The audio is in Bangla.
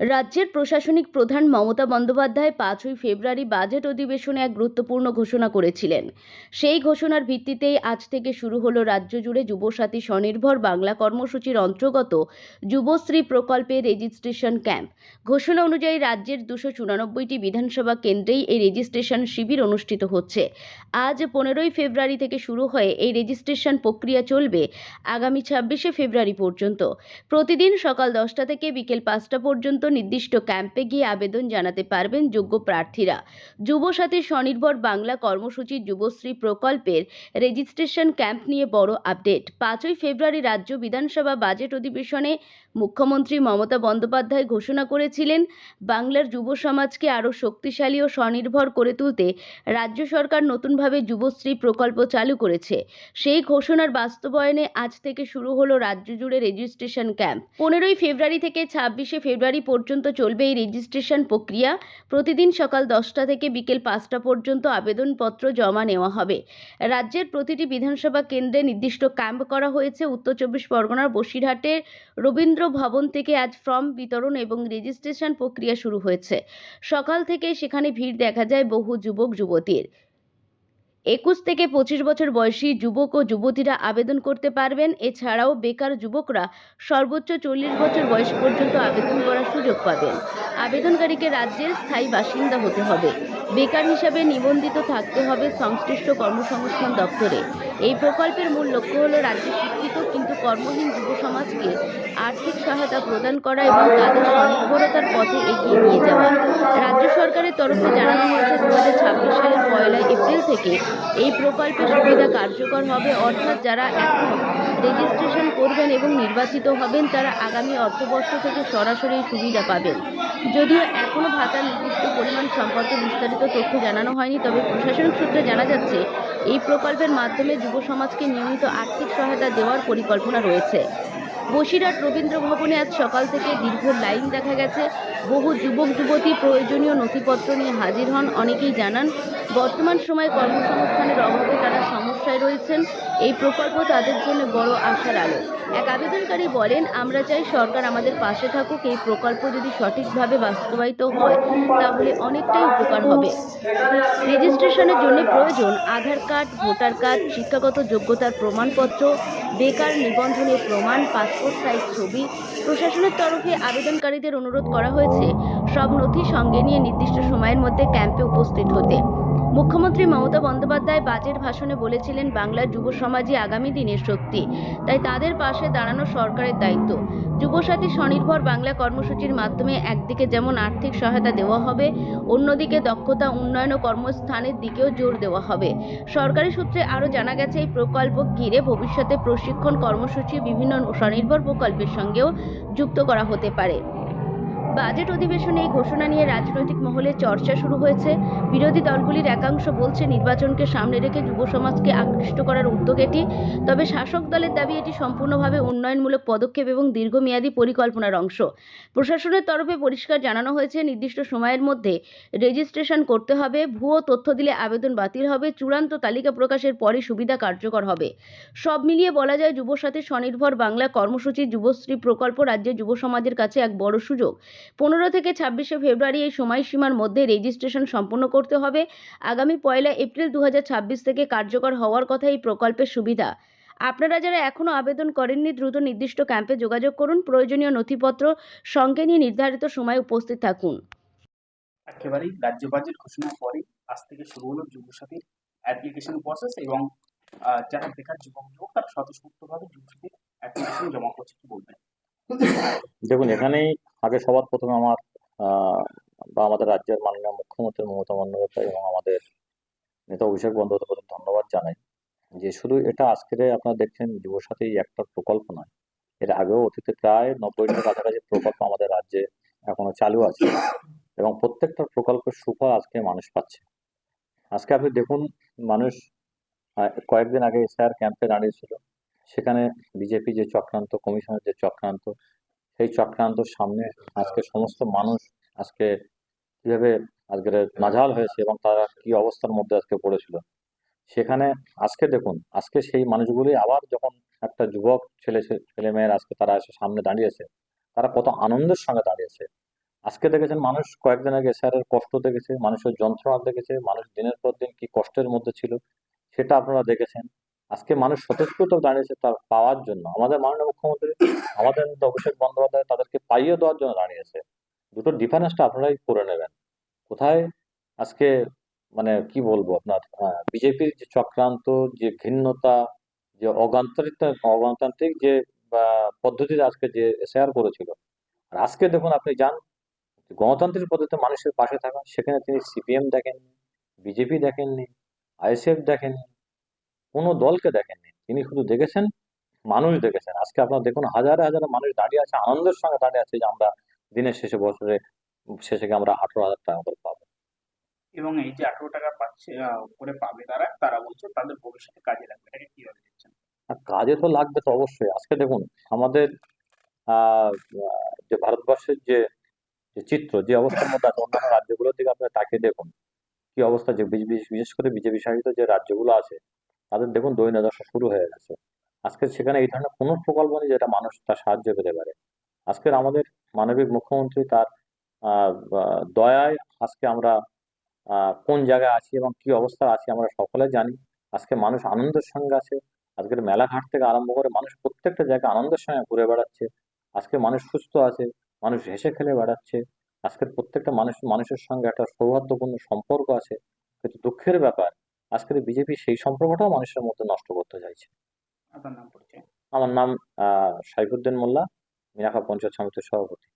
রাজ্যের প্রশাসনিক প্রধান মমতা বন্দ্যোপাধ্যায় পাঁচই ফেব্রুয়ারি বাজেট অধিবেশনে এক গুরুত্বপূর্ণ ঘোষণা করেছিলেন। সেই ঘোষণার ভিত্তিতেই আজ থেকে শুরু হলো রাজ্য জুড়ে যুবসাথী স্বনির্ভর বাংলা কর্মসূচির অন্তর্গত যুবশ্রী প্রকল্পে রেজিস্ট্রেশন ক্যাম্প। ঘোষণা অনুযায়ী রাজ্যের দুশো চুরানব্বইটি বিধানসভা কেন্দ্রেই এই রেজিস্ট্রেশন শিবির অনুষ্ঠিত হচ্ছে। আজ পনেরোই ফেব্রুয়ারি থেকে শুরু হয়ে এই রেজিস্ট্রেশন প্রক্রিয়া চলবে আগামী ছাব্বিশে ফেব্রুয়ারি পর্যন্ত। প্রতিদিন সকাল দশটা থেকে বিকেল পাঁচটা পর্যন্ত নির্দিষ্ট ক্যাম্পে গিয়ে আবেদন জানাতে পারবেন যোগ্য প্রার্থীরা। যুবসাথী স্বনির্ভর বাংলা কর্মসূচি যুবশ্রী প্রকল্পের রেজিস্ট্রেশন ক্যাম্প নিয়ে বড় আপডেট। পাঁচই ফেব্রুয়ারি রাজ্য বিধানসভা বাজেট অধিবেশনে মুখ্যমন্ত্রী মমতা বন্দ্যোপাধ্যায় ঘোষণা করেছিলেন, বাংলার যুব সমাজকে আরও শক্তিশালী ও স্বনির্ভর করে তুলতে রাজ্য সরকার নতুনভাবে যুবশ্রী প্রকল্প চালু করেছে। সেই ঘোষণার বাস্তবায়নে আজ থেকে শুরু হলো রাজ্য জুড়ে রেজিস্ট্রেশন ক্যাম্প। পনেরোই ফেব্রুয়ারি থেকে ছাব্বিশে ফেব্রুয়ারি পর্যন্ত চলবে এই রেজিস্ট্রেশন প্রক্রিয়া। প্রতিদিন সকাল দশটা থেকে বিকেল পাঁচটা পর্যন্ত আবেদনপত্র জমা নেওয়া হবে। রাজ্যের প্রতিটি বিধানসভা কেন্দ্রে নির্দিষ্ট ক্যাম্প করা হয়েছে। উত্তর চব্বিশ পরগনার বসিরহাটের রবীন্দ্র ভবন থেকে আজ ফর্ম বিতরণ এবং রেজিস্ট্রেশন প্রক্রিয়া শুরু হয়েছে। সকাল থেকে সেখানে ভিড় দেখা যায় বহু যুবক যুবতীর একুশ থেকে পঁচিশ বছর বয়সী যুবক ও যুবতীরা আবেদন করতে পারবেন। এছাড়াও বেকার যুবকরা সর্বোচ্চ চল্লিশ বছর বয়স পর্যন্ত আবেদন করার সুযোগ পাবেন। আবেদনকারীকে রাজ্যের স্থায়ী বাসিন্দা হতে হবে। বেকার হিসাবে নিবন্ধিত থাকতে হবে সংশ্লিষ্ট কর্মসংস্থান দপ্তরে। এই প্রকল্পের মূল লক্ষ্য হল রাজ্যে শিক্ষিত কিন্তু কর্মহীন যুব সমাজকে আর্থিক সহায়তা প্রদান করা এবং তাদের স্বনির্ভরতার পথে এগিয়ে নিয়ে যাওয়া। রাজ্য সরকারের তরফে জানানো হয়েছে দু হাজার ছাব্বিশ সালের পয়লা এপ্রিল থেকে এই প্রকল্পের সুবিধা কার্যকর হবে। অর্থাৎ যারা এখন রেজিস্ট্রেশন করবেন এবং নির্বাচিত হবেন, তারা আগামী অর্থবর্ষ থেকে সরাসরি সুবিধা পাবেন। যদিও এখনও ভাতার নির্দিষ্ট পরিমাণ সম্পর্কে বিস্তারিত তথ্য জানানো হয়নি, তবে প্রশাসনিক সূত্রে জানা যাচ্ছে এই প্রকল্পের মাধ্যমে যুব সমাজকে নিয়মিত আর্থিক সহায়তা দেওয়ার পরিকল্পনা রয়েছে। বসিরহাট রবীন্দ্র ভবনে আজ সকাল থেকে দীর্ঘ লাইন দেখা গেছে। বহু যুবক, যুবতী প্রয়োজনীয় নথিপত্র নিয়ে হাজির হন। অনেকেই জানান, বর্তমান সময়ে কর্মসংস্থানের অভাবে তারা সমস্যায় রয়েছেন এই প্রকল্প তাদের জন্য বড় আশার আলো। এক আবেদনকারী বলেন, আমরা চাই সরকার আমাদের পাশে থাকুক, এই প্রকল্প যদি সঠিকভাবে বাস্তবায়িত হয়, তাহলে অনেকটাই উপকার হবে। রেজিস্ট্রেশনের জন্য প্রয়োজন আধার কার্ড, ভোটার কার্ড, শিক্ষাগত যোগ্যতার প্রমাণপত্র, বেকার নিবন্ধনের প্রমাণ, পাসপোর্ট সাইজ ছবি। প্রশাসনের তরফে আবেদনকারীদের অনুরোধ করা হয়েছে সব নথি সঙ্গে নিয়ে নির্দিষ্ট সময়ের মধ্যে ক্যাম্পে উপস্থিত হতে। মুখ্যমন্ত্রী মমতা বন্দ্যোপাধ্যায় বাজেট ভাষণে বলেছিলেন বাংলার যুব সমাজই আগামী দিনের শক্তি। তাই তাদের পাশে দাঁড়ানো সরকারের দায়িত্ব। যুবসাথী স্বনির্ভর বাংলা কর্মসূচির মাধ্যমে একদিকে যেমন আর্থিক সহায়তা দেওয়া হবে, অন্যদিকে দক্ষতা, উন্নয়ন ও কর্মস্থানের দিকেও জোর দেওয়া হবে। সরকারি সূত্রে আরও জানা গেছে, এই প্রকল্প ঘিরে ভবিষ্যতে প্রশিক্ষণ কর্মসূচি বিভিন্ন স্বনির্ভর প্রকল্পের সঙ্গেও যুক্ত করা হতে পারে। বাজেট অধিবেশনে এই ঘোষণা নিয়ে রাজনৈতিক মহলে চর্চা শুরু হয়েছে। বিরোধী দলগুলির একাংশ বলছে, নির্বাচনকে সামনে রেখে যুব সমাজকে আকৃষ্ট করার উদ্যোগ এটি। তবে শাসক দলের দাবি, এটি সম্পূর্ণভাবে উন্নয়নমূলক পদক্ষেপ এবং দীর্ঘমেয়াদী পরিকল্পনার অংশ। প্রশাসনের তরফে পরিষ্কার জানানো হয়েছে, নির্দিষ্ট সময়ের মধ্যে রেজিস্ট্রেশন করতে হবে, ভুয়ো তথ্য দিলে আবেদন বাতিল হবে, চূড়ান্ত তালিকা প্রকাশের পরই সুবিধা কার্যকর হবে। সব মিলিয়ে বলা যায়, যুবসাথী স্বনির্ভর বাংলা কর্মসূচি যুবশ্রী প্রকল্প রাজ্যের যুব সমাজের কাছে এক বড় সুযোগ। পনেরো থেকে ছাব্বিশে ফেব্রুয়ারি এই সময়সীমার মধ্যে রেজিস্ট্রেশন সম্পন্ন করতে হবে। আগামী পয়লা এপ্রিল দুহাজার ছাব্বিশ থেকে কার্যকর হওয়ার কথা এই প্রকল্পের সুবিধা। আপনারা যারা এখনও আবেদন করেননি, দ্রুত নির্দিষ্ট ক্যাম্পে যোগাযোগ করুন। প্রয়োজনীয় নথিপত্র সঙ্গে নিয়ে নির্ধারিত সময় উপস্থিত থাকুন। একেবারেই রাজ্য বাজেট ঘোষণার পরেই আজ থেকে শুরু হলো যুবসাথীর অ্যাপ্লিকেশন প্রসেস এবং যারা বেকার যুবক যুবক, তারা স্বতঃস্ফূর্তভাবে যুবসাথীর অ্যাপ্লিকেশন জমা করছে, কি বলবেন? দেখুন, এখানেই আগে সবার প্রথমে আমার বা আমাদের রাজ্যের মাননীয় মুখ্যমন্ত্রী মমতা বন্দ্যোপাধ্যায় এবং আমাদের নেতা অভিষেক বন্দ্যোপাধ্যায় ধন্যবাদ জানাই যে শুধু এটা আজকের আপনারা দেখছেন যুব যুবসাথী একটা প্রকল্প নয়। এর আগেও অতীতে প্রায় নব্বইটার কাছাকাছি প্রকল্প আমাদের রাজ্যে এখনও চালু আছে এবং প্রত্যেকটা প্রকল্পের সুফল আজকে মানুষ পাচ্ছে। আজকে আপনি দেখুন, মানুষ কয়েকদিন আগে স্যার ক্যাম্পে দাঁড়িয়েছিল। সেখানে বিজেপি যে চক্রান্ত, কমিশনের যে চক্রান্ত, সেই চক্রান্তর সামনে আজকে সমস্ত মানুষ আজকে কীভাবে আজকে নাজাল হয়েছে এবং তারা কি অবস্থার মধ্যে আজকে পড়েছিল। সেখানে আজকে দেখুন, আজকে সেই মানুষগুলি আবার যখন একটা যুবক ছেলে ছেলে মেয়ের আজকে তারা এসে সামনে দাঁড়িয়েছে, তারা কত আনন্দের সঙ্গে দাঁড়িয়েছে। আজকে দেখেছেন মানুষ কয়েকদিন আগে স্যারের কষ্ট দেখেছে, মানুষের যন্ত্রণা দেখেছে, মানুষ দিনের পর দিন কি কষ্টের মধ্যে ছিল, সেটা আপনারা দেখেছেন। আজকে মানুষ স্বতঃস্ফূর্ত দাঁড়িয়েছে তার পাওয়ার জন্য। আমাদের মাননীয় মুখ্যমন্ত্রী, আমাদের অভিষেক বন্দ্যোপাধ্যায় তাদেরকে পাইয়ে দেওয়ার জন্য দাঁড়িয়েছে। দুটো ডিফারেন্সটা আপনারাই করে নেবেন। কোথায়? আজকে মানে কি বলব আপনার? বিজেপির যে চক্রান্ত, যে ঘৃণ্যতা, যে অগণতান্ত্রিক অগণতান্ত্রিক যে পদ্ধতিতে আজকে যে শেয়ার করেছিল। আর আজকে দেখুন আপনি যান, গণতান্ত্রিক পদ্ধতিতে মানুষের পাশে থাকা, সেখানে তিনি সিপিএম দেখেননি, বিজেপি দেখেননি আইএসএফ দেখেননি কোনো দলকে দেখেননি। তিনি শুধু দেখেছেন মানুষ দেখেছেন। আজকে আপনারা দেখুন হাজারে হাজারে মানুষ দাঁড়িয়ে আছে আনন্দের সঙ্গে দাঁড়িয়ে আছে যে আমরা দিনের শেষে বছরে শেষে আমরা আঠারো হাজার টাকা করে পাবো। এবং এই যে আঠারো টাকা পাচ্ছে করে পাবে তারা তারা বলছে তাদের ভবিষ্যতে কাজে লাগবে। এটাকে কীভাবে দেখছেন? কাজে তো লাগবে তো অবশ্যই। আজকে দেখুন আমাদের যে ভারতবর্ষের যে যে চিত্র যে অবস্থার মধ্যে আছে অন্যান্য রাজ্যগুলোর দিকে আপনারা তাকিয়ে দেখুন কি অবস্থা যে বিশেষ করে বিজেপি শাসিত যে রাজ্যগুলো আছে তাদের দেখুন দৈন্য দশা শুরু হয়ে গেছে। আজকে সেখানে এই ধরনের কোনো প্রকল্প নেই যেটা মানুষ তার সাহায্য পেতে পারে। আজকের আমাদের মানবিক মুখ্যমন্ত্রী তার দয়ায় আজকে আমরা কোন জায়গায় আছি এবং কি অবস্থা আছি আমরা সকলে জানি। আজকে মানুষ আনন্দের সঙ্গে আছে। আজকের মেলাঘাট থেকে আরম্ভ করে মানুষ প্রত্যেকটা জায়গায় আনন্দের সঙ্গে ঘুরে বেড়াচ্ছে। আজকে মানুষ সুস্থ আছে, মানুষ হেসে খেলে বেড়াচ্ছে। আজকের প্রত্যেকটা মানুষ, মানুষের সঙ্গে একটা সৌহার্দ্যপূর্ণ সম্পর্ক আছে। কিন্তু দুঃখের ব্যাপার আজকের বিজেপি সেই সম্পর্কটাও মানুষের মধ্যে নষ্ট করতে চাইছে। আমার নাম আহ সাইফুদ্দিন মোল্লা মিনাখা পঞ্চায়েত সমিতির সভাপতি।